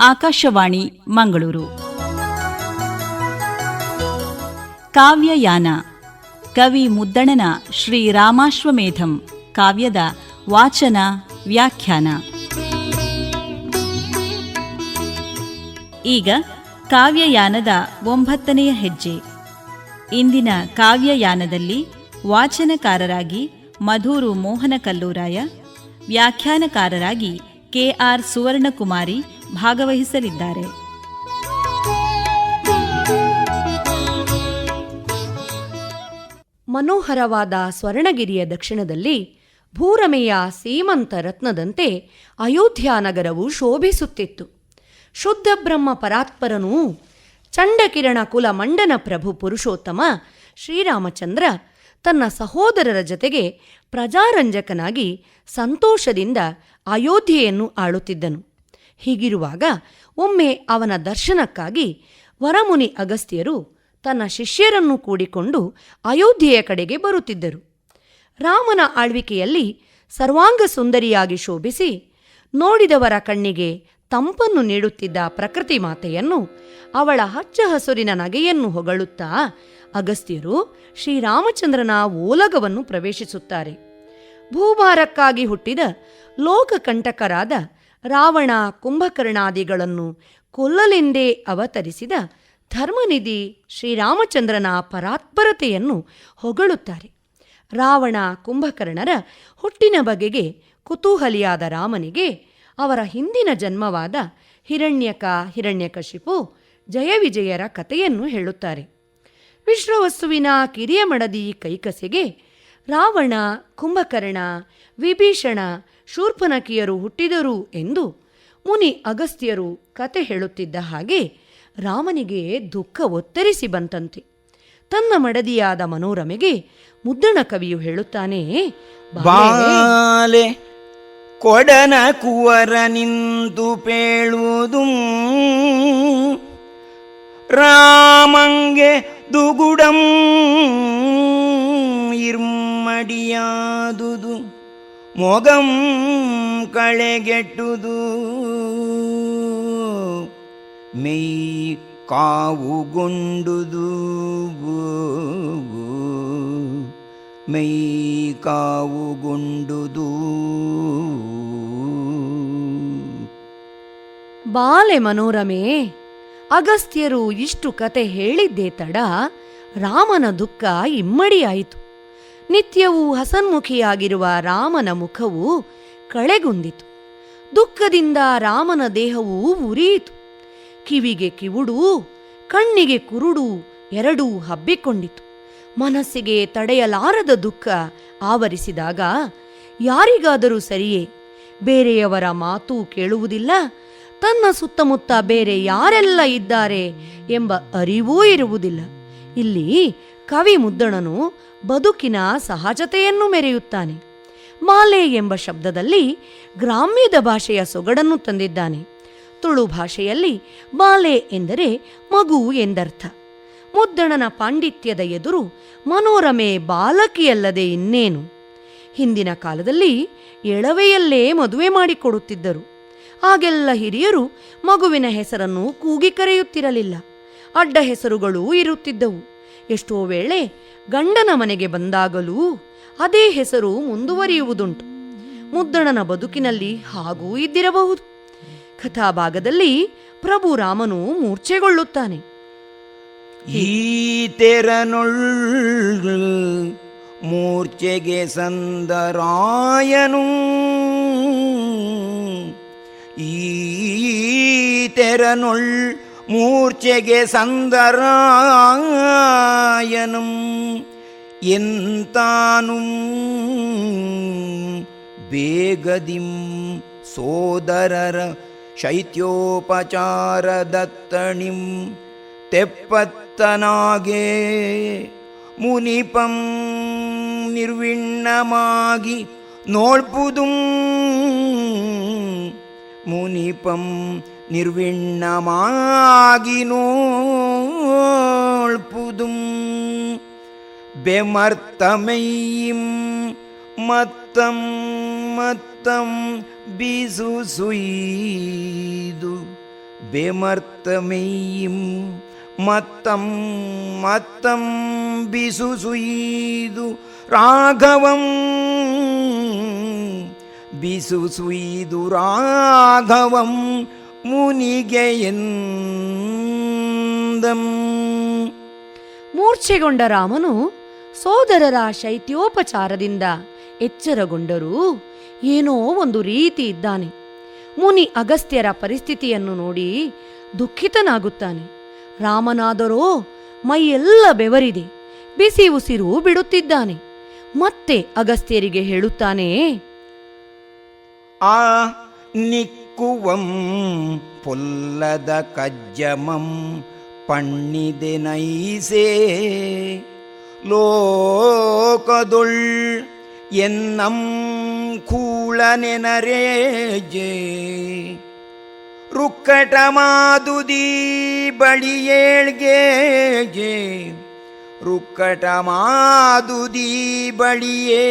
ಆಕಾಶವಾಣಿ, ಮಂಗಳೂರು. ಕಾವ್ಯಯಾನ, ಕವಿ ಮುದ್ದಣನ ಶ್ರೀ ರಾಮಾಶ್ವಮೇಧಂ, ಕಾವ್ಯದ ವಾಚನ, ವ್ಯಾಖ್ಯಾನ. ಈಗ ಕಾವ್ಯಯಾನದ ಒಂಬತ್ತನೆಯ ಹೆಜ್ಜೆ. ಇಂದಿನ ಕಾವ್ಯಯಾನದಲ್ಲಿ ವಾಚನಕಾರರಾಗಿ ಮಧೂರು ಮೋಹನ ಕಲ್ಲೂರಾಯ ವ್ಯಾಖ್ಯಾನಕಾರರಾಗಿ ಕೆಆರ್ ಸುವರ್ಣಕುಮಾರಿ ಭಾಗವಹಿಸಲಿದ್ದಾರೆ. ಮನೋಹರವಾದ ಸ್ವರ್ಣಗಿರಿಯ ದಕ್ಷಿಣದಲ್ಲಿ ಭೂರಮೆಯ ಸೀಮಂತ ರತ್ನದಂತೆ ಅಯೋಧ್ಯ ನಗರವು ಶೋಭಿಸುತ್ತಿತ್ತು. ಶುದ್ಧ ಬ್ರಹ್ಮ ಪರಾತ್ಪರನೂ ಚಂಡಕಿರಣ ಕುಲ ಮಂಡನ ಪ್ರಭು ಪುರುಷೋತ್ತಮ ಶ್ರೀರಾಮಚಂದ್ರ ತನ್ನ ಸಹೋದರರ ಜತೆಗೆ ಪ್ರಜಾರಂಜಕನಾಗಿ ಸಂತೋಷದಿಂದ ಅಯೋಧ್ಯೆಯನ್ನು ಆಳುತ್ತಿದ್ದನು. ಹೀಗಿರುವಾಗ ಒಮ್ಮೆ ಅವನ ದರ್ಶನಕ್ಕಾಗಿ ವರಮುನಿ ಅಗಸ್ತ್ಯರು ತನ್ನ ಶಿಷ್ಯರನ್ನು ಕೂಡಿಕೊಂಡು ಅಯೋಧ್ಯೆಯ ಕಡೆಗೆ ಬರುತ್ತಿದ್ದರು. ರಾಮನ ಆಳ್ವಿಕೆಯಲ್ಲಿ ಸರ್ವಾಂಗ ಸುಂದರಿಯಾಗಿ ಶೋಭಿಸಿ ನೋಡಿದವರ ಕಣ್ಣಿಗೆ ತಂಪನ್ನು ನೀಡುತ್ತಿದ್ದ ಪ್ರಕೃತಿ ಮಾತೆಯನ್ನು ಅವಳ ಹಚ್ಚ ಹಸುರಿನ ನಗೆಯನ್ನು ಹೊಗಳುತ್ತಾ ಅಗಸ್ತ್ಯರು ಶ್ರೀರಾಮಚಂದ್ರನ ಓಲಗವನ್ನು ಪ್ರವೇಶಿಸುತ್ತಾರೆ. ಭೂಭಾರಕ್ಕಾಗಿ ಹುಟ್ಟಿದ ಲೋಕಕಂಟಕರಾದ ರಾವಣ ಕುಂಭಕರ್ಣಾದಿಗಳನ್ನು ಕೊಲ್ಲಲೆಂದೇ ಅವತರಿಸಿದ ಧರ್ಮನಿಧಿ ಶ್ರೀರಾಮಚಂದ್ರನ ಪರಾತ್ಪರತೆಯನ್ನು ಹೊಗಳುತ್ತಾರೆ. ರಾವಣ ಕುಂಭಕರ್ಣರ ಹುಟ್ಟಿನ ಬಗೆಗೆ ಕುತೂಹಲಿಯಾದ ರಾಮನಿಗೆ ಅವರ ಹಿಂದಿನ ಜನ್ಮವಾದ ಹಿರಣ್ಯಕ ಹಿರಣ್ಯಕಶಿಪು ಜಯವಿಜಯರ ಕಥೆಯನ್ನು ಹೇಳುತ್ತಾರೆ. ವಿಶ್ವವಸ್ತುವಿನ ಕಿರಿಯ ಮಡದಿ ಕೈಕಸೆಗೆ ರಾವಣ ಕುಂಭಕರ್ಣ ವಿಭೀಷಣ ಶೂರ್ಪನಕಿಯರು ಹುಟ್ಟಿದರು ಎಂದು ಮುನಿ ಅಗಸ್ತ್ಯರು ಕತೆ ಹೇಳುತ್ತಿದ್ದ ಹಾಗೆ ರಾಮನಿಗೆ ದುಃಖ ಒತ್ತರಿಸಿ ಬಂತಂತೆ. ತನ್ನ ಮಡದಿಯಾದ ಮನೋರಮೆಗೆ ಮುದ್ದಣ ಕವಿಯು ಹೇಳುತ್ತಾನೆ "ಬಾಲೆ, ಕೊಡನ ಕುವರ ನಿಂತು ಪೇಳುವುದು ರಾಮಂಗೆ ದುಗುಡಂ ಇರ್ಮಡಿಯಾದುದು ಮೊಗಂ ಕಳೆಗೆಟ್ಟುದು. ಮೆಯ್ ಕಾವುಗೊಂಡುದು. ಮೈ ಕಾವುಗೊಂಡುದು. ಬಾಲೆ ಮನೋರಮೆ, ಅಗಸ್ತ್ಯರು ಇಷ್ಟು ಕತೆ ಹೇಳಿದ್ದೇ ತಡ ರಾಮನ ದುಃಖ ಇಮ್ಮಡಿಯಾಯಿತು. ನಿತ್ಯವೂ ಹಸನ್ಮುಖಿಯಾಗಿರುವ ರಾಮನ ಮುಖವು ಕಳೆಗುಂದಿತು ದುಃಖದಿಂದ ರಾಮನ ದೇಹವು ಉರಿಯಿತು. ಕಿವಿಗೆ ಕಿವುಡು, ಕಣ್ಣಿಗೆ ಕುರುಡು ಎರಡೂ ಹಬ್ಬಿಕೊಂಡಿತು. ಮನಸ್ಸಿಗೆ ತಡೆಯಲಾರದ ದುಃಖ ಆವರಿಸಿದಾಗ ಯಾರಿಗಾದರೂ ಸರಿಯೇ? ಬೇರೆಯವರ ಮಾತು ಕೇಳುವುದಿಲ್ಲ. ತನ್ನ ಸುತ್ತಮುತ್ತ ಬೇರೆ ಯಾರೆಲ್ಲ ಇದ್ದಾರೆ ಎಂಬ ಅರಿವೂ ಇರುವುದಿಲ್ಲ. ಇಲ್ಲಿ ಕವಿ ಮುದ್ದಣನು ಬದುಕಿನ ಸಹಜತೆಯನ್ನು ಮೆರೆಯುತ್ತಾನೆ. ಮಾಲೆ ಎಂಬ ಶಬ್ದದಲ್ಲಿ ಗ್ರಾಮ್ಯದ ಭಾಷೆಯ ಸೊಗಡನ್ನು ತಂದಿದ್ದಾನೆ. ತುಳು ಭಾಷೆಯಲ್ಲಿ ಮಾಲೆ ಎಂದರೆ ಮಗು ಎಂದರ್ಥ. ಮುದ್ದಣನ ಪಾಂಡಿತ್ಯದ ಎದುರು ಮನೋರಮೆ ಬಾಲಕಿಯಲ್ಲದೆ ಇನ್ನೇನು. ಹಿಂದಿನ ಕಾಲದಲ್ಲಿ ಎಳವೆಯಲ್ಲೇ ಮದುವೆ ಮಾಡಿಕೊಡುತ್ತಿದ್ದರು. ಆಗೆಲ್ಲ ಹಿರಿಯರು ಮಗುವಿನ ಹೆಸರನ್ನು ಕೂಗಿ ಕರೆಯುತ್ತಿರಲಿಲ್ಲ. ಅಡ್ಡ ಹೆಸರುಗಳೂ ಇರುತ್ತಿದ್ದವು. ಎಷ್ಟೋ ವೇಳೆ ಗಂಡನ ಮನೆಗೆ ಬಂದಾಗಲೂ ಅದೇ ಹೆಸರು ಮುಂದುವರಿಯುವುದುಂಟು. ಮುದ್ದಣನ ಬದುಕಿನಲ್ಲಿ ಹಾಗೂ ಇದ್ದಿರಬಹುದು. ಕಥಾಭಾಗದಲ್ಲಿ ಪ್ರಭು ರಾಮನು ಮೂರ್ಛೆಗೊಳ್ಳುತ್ತಾನೆ. ಈ ಮೂರ್ಛೆಗೆ ಸಂದರಾಯನು ಈ ತೆರನೊಳ್ ಮೂರ್ಛೆಗೆ ಸಂದರಾಯನಂ ಎಂತಾನು ಬೇಗದಿಂ ಸೋದರರ ಶೈತ್ಯೋಪಚಾರದತ್ತಣಿಂ ತೆಪ್ಪತ್ತನಾಗೆ ಮುನಿಪಂ ನಿರ್ವಿಣ್ಣಮಾಗಿ ನೋಳ್ಪುದುಂ ಮುನಿಪಂ ನಿರ್ವಿಣ್ಣಮಾಗಿ ನೋಳ್ಪುದುಂ. ಬೆಮರ್ತಮೈಯಿಂ ಮತ್ತಂ ಮತ್ತಂ ಬೀಸು ಸುಯ್ದು. ಬೆಮರ್ತಮೆಯ್ಯಿಂ ಮತ್ತಂ ಮತ್ತಂ ಬಿಸು ಸುಯ್ದು. ರಾಘವಂ, ಬಿಸು ಸುಯ್ದು ರಾಘವಂ ಮುನಿಗೆ ಎಂದಂ. ಮೂರ್ಛೆಗೊಂಡ ರಾಮನು ಸೋದರರ ಶೈತ್ಯೋಪಚಾರದಿಂದ ಎಚ್ಚರಗೊಂಡರೂ ಏನೋ ಒಂದು ರೀತಿ ಇದ್ದಾನೆ. ಮುನಿ ಅಗಸ್ತ್ಯರ ಪರಿಸ್ಥಿತಿಯನ್ನು ನೋಡಿ ದುಃಖಿತನಾಗುತ್ತಾನೆ. ರಾಮನಾದರೋ ಮೈಯೆಲ್ಲ ಬೆವರಿದೆ. ಬಿಸಿ ಉಸಿರು ಬಿಡುತ್ತಿದ್ದಾನೆ. ಮತ್ತೆ ಅಗಸ್ತ್ಯರಿಗೆ ಹೇಳುತ್ತಾನೆ ಆ ನಿಕ್ಕುವಂ ಪೊಲ್ಲದ ಕಜ್ಜಮಂ ಪಣ್ಣಿದೆ ನೈಸೇ ಲೋಕದೊಳ್ ಎನ್ನಂ ಕೂಳನೆನರೇಜೆ ರುಕ್ಕಟ ಮಾದುದಿ ಬಳಿಯೇಳ್ಗೆ ರುಕ್ಕಟ ಮಾದುದಿ ಬಳಿಯೇಳ್ಗೆ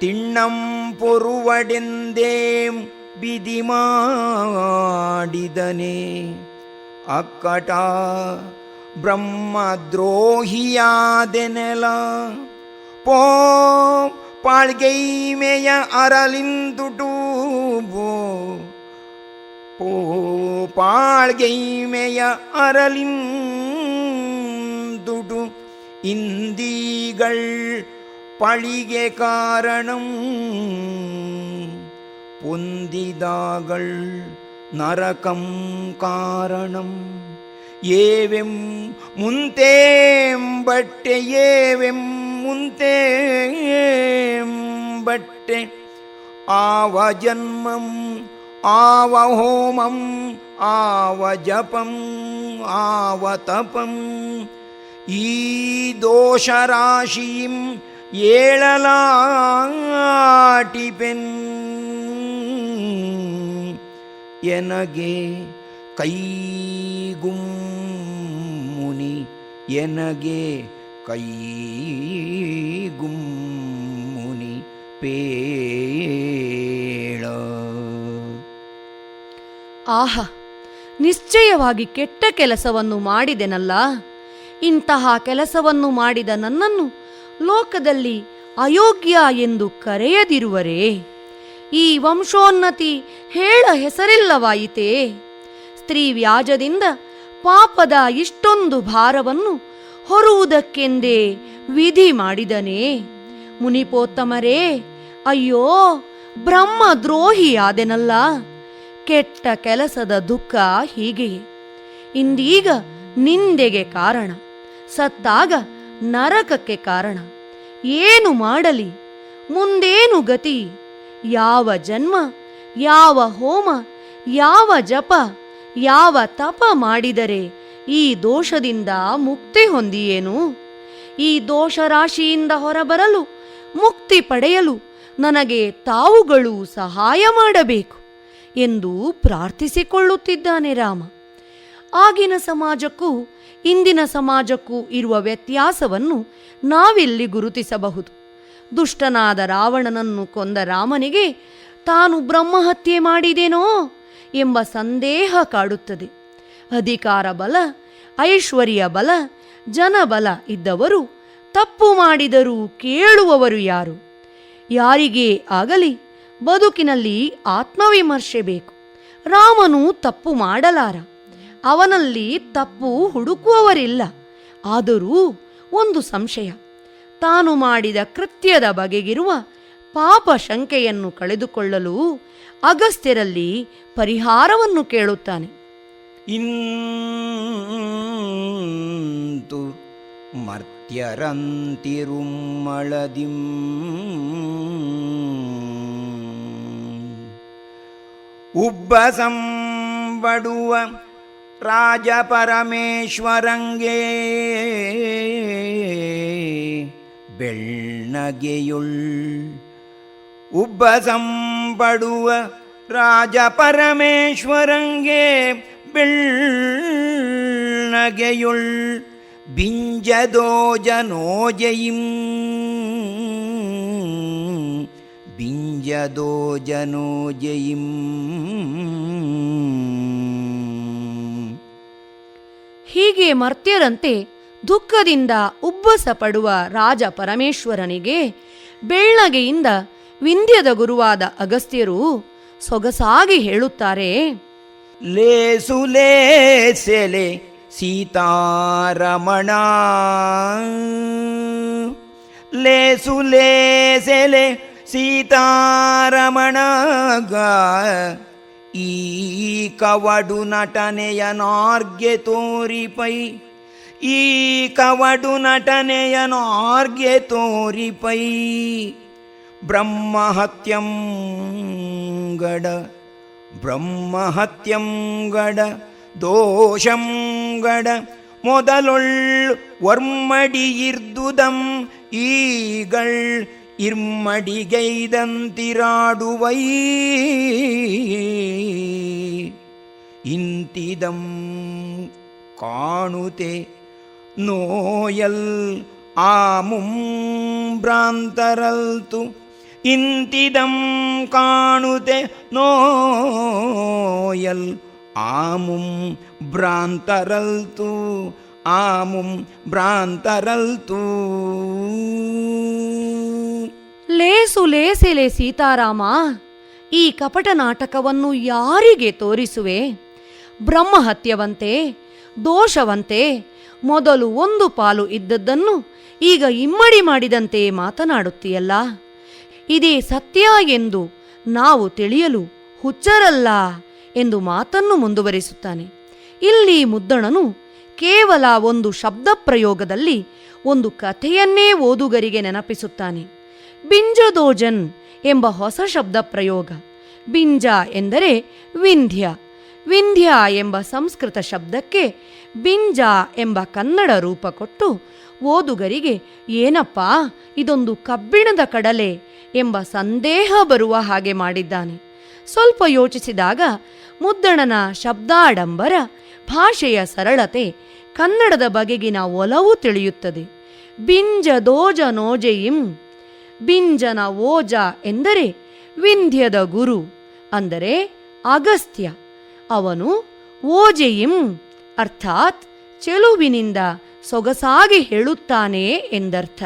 ತಿಣ್ಣಂ ಪೊರುವಡೆಂದೇಂ ಬಿದಿ ಮಾಡಿದನೆ ಅಕ್ಕಟ ಬ್ರಹ್ಮದ್ರೋಹಿಯಾದೆನೆಲ ಪೋ ಪಾಳ್ಗೈಮೆಯ ಅರಲಿಂದುಟು ಪೋ ಪಾಳ್ಗೈಮೆಯ ಅರಲಿಂದುಟು இந்தீகள் பழிய காரணம். பொந்திதாகள் நரகம் காரணம். ஏவெம் முந்தேம்பட்டே ஏவெம் முந்தேம்பட்டே. ஆவஜன்மம் ஆவஹோமம் ஆவஜபம் ஆவதபம். ಈ ದೋಷರಾಶಿಂ ಏಳಲಾಟಿಪೆನ್. ಎನಗೆ ಕೈಗುಮ್ಮುನಿ ಎನಗೆ ಕೈಗುಮ್ಮುನಿ ಪೇಳ. ಆಹ ನಿಶ್ಚಯವಾಗಿ ಕೆಟ್ಟ ಕೆಲಸವನ್ನು ಮಾಡಿದೆನಲ್ಲ? ಇಂತಹ ಕೆಲಸವನ್ನು ಮಾಡಿದ ನನ್ನನ್ನು ಲೋಕದಲ್ಲಿ ಅಯೋಗ್ಯ ಎಂದು ಕರೆಯದಿರುವರೇ. ಈ ವಂಶೋನ್ನತಿ ಹೇಳ ಹೆಸರಿಲ್ಲವಾಯಿತೇ. ಸ್ತ್ರೀ ವ್ಯಾಜದಿಂದ ಪಾಪದ ಇಷ್ಟೊಂದು ಭಾರವನ್ನು ಹೊರುವುದಕ್ಕೆಂದೇ ವಿಧಿ ಮಾಡಿದನೇ. ಮುನಿಪೋತ್ತಮರೇ, ಅಯ್ಯೋ ಬ್ರಹ್ಮ ದ್ರೋಹಿಯಾದೆನಲ್ಲ ಕೆಟ್ಟ ಕೆಲಸದ ದುಃಖ ಹೀಗೆಯೇ ಇಂದೀಗ ನಿಂದೆಗೆ ಕಾರಣ. ಸತ್ತಾಗ ನರಕಕ್ಕೆ ಕಾರಣ. ಏನು ಮಾಡಲಿ? ಮುಂದೇನು ಗತಿ? ಯಾವ ಜನ್ಮ, ಯಾವ ಹೋಮ, ಯಾವ ಜಪ, ಯಾವ ತಪ ಮಾಡಿದರೆ ಈ ದೋಷದಿಂದ ಮುಕ್ತಿ ಹೊಂದಿಯೇನು? ಈ ದೋಷ ರಾಶಿಯಿಂದ ಹೊರಬರಲು, ಮುಕ್ತಿ ಪಡೆಯಲು ನನಗೆ ತಾವುಗಳು ಸಹಾಯ ಮಾಡಬೇಕು ಎಂದು ಪ್ರಾರ್ಥಿಸಿಕೊಳ್ಳುತ್ತಿದ್ದಾನೆ ರಾಮ. ಆಗಿನ ಸಮಾಜಕ್ಕೂ ಇಂದಿನ ಸಮಾಜಕ್ಕೂ ಇರುವ ವ್ಯತ್ಯಾಸವನ್ನು ನಾವಿಲ್ಲಿ ಗುರುತಿಸಬಹುದು. ದುಷ್ಟನಾದ ರಾವಣನನ್ನು ಕೊಂದ ರಾಮನಿಗೆ ತಾನು ಬ್ರಹ್ಮಹತ್ಯೆ ಮಾಡಿದೇನೋ ಎಂಬ ಸಂದೇಹ ಕಾಡುತ್ತದೆ. ಅಧಿಕಾರ ಬಲ, ಐಶ್ವರ್ಯ ಬಲ, ಜನಬಲ ಇದ್ದವರು ತಪ್ಪು ಮಾಡಿದರೂ ಕೇಳುವವರು ಯಾರು? ಯಾರಿಗೆ ಆಗಲಿ ಬದುಕಿನಲ್ಲಿ ಆತ್ಮವಿಮರ್ಶೆ ಬೇಕು. ರಾಮನು ತಪ್ಪು ಮಾಡಲಾರ. ಅವನಲ್ಲಿ ತಪ್ಪು ಹುಡುಕುವವರಿಲ್ಲ. ಆದರೂ ಒಂದು ಸಂಶಯ. ತಾನು ಮಾಡಿದ ಕೃತ್ಯದ ಬಗೆಗಿರುವ ಪಾಪ ಶಂಕೆಯನ್ನು ಕಳೆದುಕೊಳ್ಳಲು ಅಗಸ್ತ್ಯರಲ್ಲಿ ಪರಿಹಾರವನ್ನು ಕೇಳುತ್ತಾನೆ. ಇಂತು ಮರ್ತ್ಯರಂತಿರುಮ್ಮಳದಿಂ ಉಬ್ಬಸಂಬಡುವ ರಾಜ ಪರಮೇಶ್ವರಂಗೆ വെള്ളകയുൾ ಉಬ್ಬಸಂಬಡುವ ರಾಜ ಪರಮೇಶ್ವರಂಗೆ ಬೆಳ್ನಗೆಯುಳ್. ಬಿಂಜದೋ ಹೀಗೆ ಮರ್ತ್ಯರಂತೆ ದುಃಖದಿಂದ ಉಬ್ಬಸ ಪಡುವ ರಾಜ ಪರಮೇಶ್ವರನಿಗೆ ಬೆಳ್ಳಗೆಯಿಂದ ವಿಂಧ್ಯದ ಗುರುವಾದ ಅಗಸ್ತ್ಯರು ಸೊಗಸಾಗಿ ಹೇಳುತ್ತಾರೆ ಲೇಸು ಲೇಸೆಲೆ ಸೀತಾರಮಣ. ಲೇಸು ಲೇಸೆಲೆ ಸೀತಾರಮಣಗ ಈ ಕವಡು ನಟನೆಯ ನಾರ್ಗೆ ತೋರಿಪೈ ಈ ಕವಡು ನಟನೆಯ ನಾರ್ಗೆ ತೋರಿಪೈ ಬ್ರಹ್ಮಹತ್ಯಂ ಗಡ ಬ್ರಹ್ಮಹತ್ಯಂ ಗಡ, ದೋಷಂ ಗಡ. இம்மடிகைதந்திராடுவை. இந்திதம் காணுதே நோயல் ஆமும் பிராந்தரல் து இந்திதம் காணுதே நோயல் ஆமும் பிராந்தரல் தூ ஆமும் பிராந்தரல் தூ ಲೇಸು ಲೇಸೆಲೆ ಸೀತಾರಾಮ, ಈ ಕಪಟ ನಾಟಕವನ್ನು ಯಾರಿಗೆ ತೋರಿಸುವೆ? ಬ್ರಹ್ಮಹತ್ಯವಂತೆ, ದೋಷವಂತೆ, ಮೊದಲು ಒಂದು ಪಾಲು ಇದ್ದದ್ದನ್ನು ಈಗ ಇಮ್ಮಡಿ ಮಾಡಿದಂತೆ ಮಾತನಾಡುತ್ತೀಯಲ್ಲ? ಇದೇ ಸತ್ಯ ಎಂದು ನಾವು ತಿಳಿಯಲು ಹುಚ್ಚರಲ್ಲ ಎಂದು ಮಾತನ್ನು ಮುಂದುವರಿಸುತ್ತಾನೆ. ಇಲ್ಲಿ ಮುದ್ದಣನು ಕೇವಲ ಒಂದು ಶಬ್ದ ಪ್ರಯೋಗದಲ್ಲಿ ಒಂದು ಕಥೆಯನ್ನೇ ಓದುಗರಿಗೆ ನೆನಪಿಸುತ್ತಾನೆ. ಬಿಂಜದೋಜನ್ ಎಂಬ ಹೊಸ ಶಬ್ದ ಪ್ರಯೋಗ. ಬಿಂಜ ಎಂದರೆ ವಿಂಧ್ಯ. ವಿಂಧ್ಯ ಎಂಬ ಸಂಸ್ಕೃತ ಶಬ್ದಕ್ಕೆ ಬಿಂಜ ಎಂಬ ಕನ್ನಡ ರೂಪ ಕೊಟ್ಟು ಓದುಗರಿಗೆ, ಏನಪ್ಪ, ಇದೊಂದು ಕಬ್ಬಿಣದ ಕಡಲೆ ಎಂಬ ಸಂದೇಹ ಬರುವ ಹಾಗೆ ಮಾಡಿದ್ದಾನೆ. ಸ್ವಲ್ಪ ಯೋಚಿಸಿದಾಗ ಮುದ್ದಣನ ಶಬ್ದಾಡಂಬರ ಭಾಷೆಯ ಸರಳತೆ ಕನ್ನಡದ ಬಗೆಗಿನ ಒಲವು ತಿಳಿಯುತ್ತದೆ. ಬಿಂಜ ದೋಜ ನೋಜೆಯಿಂ ಬಿಂಜನ ಓಜ ಎಂದರೆ ವಿಂಧ್ಯದ ಗುರು, ಅಂದರೆ ಅಗಸ್ತ್ಯ. ಅವನು ಓಜೆಯಿಂ, ಅರ್ಥಾತ್ ಚೆಲುವಿನಿಂದ ಸೊಗಸಾಗಿ ಹೇಳುತ್ತಾನೆ ಎಂದರ್ಥ.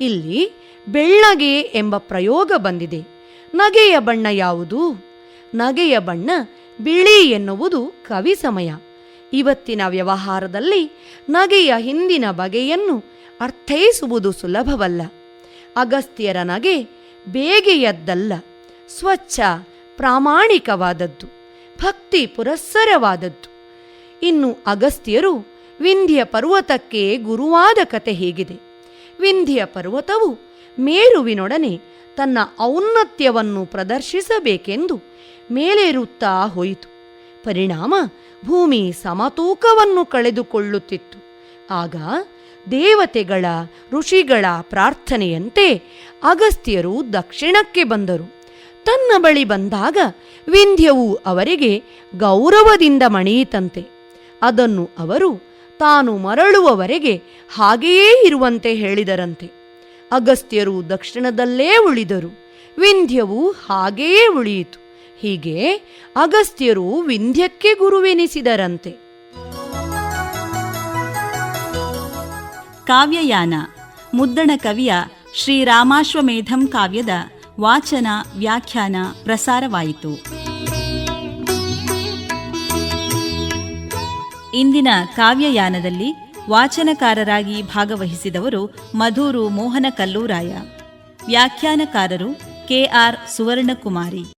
ಇಲ್ಲಿ ಬೆಳ್ಳಗೆ ಎಂಬ ಪ್ರಯೋಗ ಬಂದಿದೆ. ನಗೆಯ ಬಣ್ಣ ಯಾವುದು? ನಗೆಯ ಬಣ್ಣ ಬಿಳಿ ಎನ್ನುವುದು ಕವಿ ಸಮಯ. ಇವತ್ತಿನ ವ್ಯವಹಾರದಲ್ಲಿ ನಗೆಯ ಹಿಂದಿನ ಬಗೆಯನ್ನು ಅರ್ಥೈಸುವುದು ಸುಲಭವಲ್ಲ. ಅಗಸ್ತ್ಯರ ನಗೆ ಬೇಗೆಯದ್ದಲ್ಲ ಸ್ವಚ್ಛ, ಪ್ರಾಮಾಣಿಕವಾದದ್ದು. ಭಕ್ತಿ ಪುರಸ್ಸರವಾದದ್ದು. ಇನ್ನು ಅಗಸ್ತ್ಯರು ವಿಂಧ್ಯ ಪರ್ವತಕ್ಕೆ ಗುರುವಾದ ಕತೆ ಹೇಗಿದೆ. ವಿಂಧ್ಯ ಪರ್ವತವು ಮೇರುವಿನೊಡನೆ ತನ್ನ ಔನ್ನತ್ಯವನ್ನು ಪ್ರದರ್ಶಿಸಬೇಕೆಂದು ಮೇಲೇರುತ್ತಾ ಹೋಯಿತು. ಪರಿಣಾಮ ಭೂಮಿ ಸಮತೂಕವನ್ನು ಕಳೆದುಕೊಳ್ಳುತ್ತಿತ್ತು. ಆಗ ದೇವತೆಗಳ ಋಷಿಗಳ ಪ್ರಾರ್ಥನೆಯಂತೆ ಅಗಸ್ತ್ಯರು ದಕ್ಷಿಣಕ್ಕೆ ಬಂದರು. ತನ್ನ ಬಳಿ ಬಂದಾಗ ವಿಂಧ್ಯವು ಅವರಿಗೆ ಗೌರವದಿಂದ ಮಣಿಯಿತಂತೆ. ಅದನ್ನು ಅವರು ತಾನು ಮರಳುವವರೆಗೆ ಹಾಗೆಯೇ ಇರುವಂತೆ ಹೇಳಿದರಂತೆ. ಅಗಸ್ತ್ಯರು ದಕ್ಷಿಣದಲ್ಲೇ ಉಳಿದರು. ವಿಂಧ್ಯವು ಹಾಗೆಯೇ ಉಳಿಯಿತು. ಹೀಗೆ ಅಗಸ್ತ್ಯರು ವಿಂಧ್ಯಕ್ಕೆ ಗುರುವೆನಿಸಿದರಂತೆ. ಕಾವ್ಯಯಾನ, ಮುದ್ದಣ ಕವಿಯ ಶ್ರೀರಾಮಾಶ್ವಮೇಧಂ ಕಾವ್ಯದ ವಾಚನ, ವ್ಯಾಖ್ಯಾನ, ಪ್ರಸಾರವಾಯಿತು. ಇಂದಿನ ಕಾವ್ಯಯಾನದಲ್ಲಿ ವಾಚನಕಾರರಾಗಿ ಭಾಗವಹಿಸಿದವರು ಮಧೂರು ಮೋಹನ ಕಲ್ಲೂರಾಯ ವ್ಯಾಖ್ಯಾನಕಾರರು ಕೆಆರ್ ಸುವರ್ಣಕುಮಾರಿ.